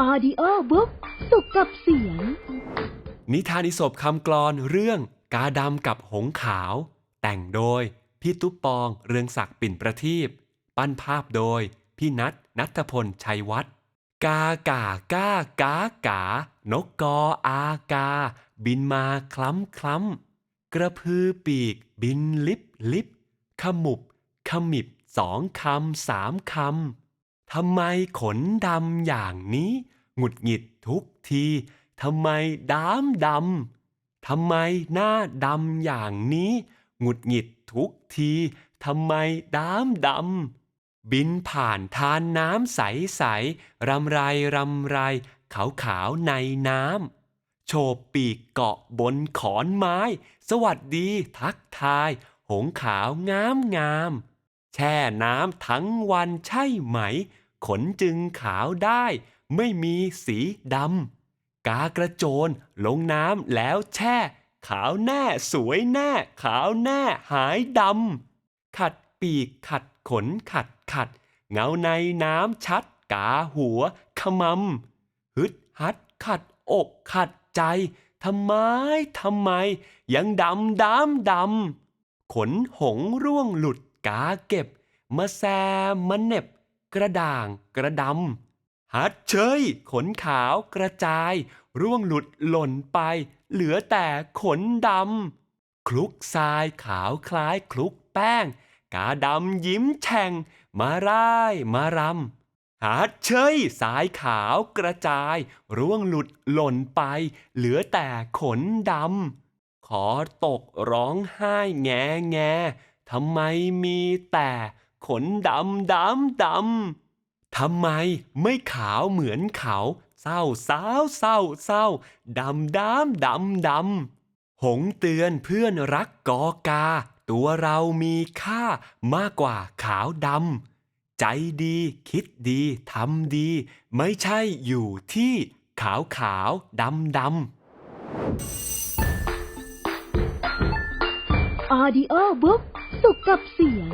อดิโอบุ๊กสุขกับเสียง นิทานอิศบคำกลอนเรื่องกาดำกับหงขาว แต่งโดย พี่ตุ๊ปปองเรืองศักดิ์ปิ่นประทีปปั้นภาพโดย พี่นัทนัทพลชัยวัฒน์กากาก้ากากา นกกออากา บินมาคล้ำคล้ำกระพือปีก บินลิบลิบขมุบขมิบสองคำสามคำ ทำไมขนดำอย่างนี้ หงุดหงิดทุกทีทำไมดำดำทำไมหน้าดำอย่างนี้ หงุดหงิดทุกทีทำไมดำดำบินผ่านทานน้ำใสใสรำไรรำไรขาวขาวๆในน้ำโฉบปีกเกาะบนขอนไม้ สวัสดีทักทาย หงขาวงามงาม แช่น้ำทั้งวันใช่ไหม ขนจึงขาวได้ ไม่มีสีดำกากระโจนลงน้ำแล้วแช่ ขาวแน่สวยแน่ ขาวแน่หายดำขัดปีกขัดขนขัดขัด เงาในน้ำชัด กาหัวขมำฮึดฮัดขัดอกขัดใจทำไมทำไม ยังดำดำดำขนหงร่วงหลุด กาเก็บ มาแซมมาเน็บ กระด่าง กระดำฮัดเชย ขนขาวกระจาย ร่วงหลุดหล่นไป เหลือแต่ขนดำคลุกทรายขาวคล้ายคลุกแป้ง กาดำยิ้มแฉ่ง มาร่ายมารำหาดเชย สายขาวกระจาย ร่วงหลุดหล่นไป เหลือแต่ขนดำขอตกร้องไห้แงแง ทำไมมีแต่ขนดำดำดำทำไมไม่ขาวเหมือนเขาเศร้าสาวเศร้าเศร้าดำดำดำดำหงเตือนเพื่อนรักกอกา ตัวเรามีค่ามากกว่าขาวดำใจดีคิดดีทำดี ไม่ใช่อยู่ที่ขาวขาวดำดำออดิโอบุ๊ก สุขกับเสียง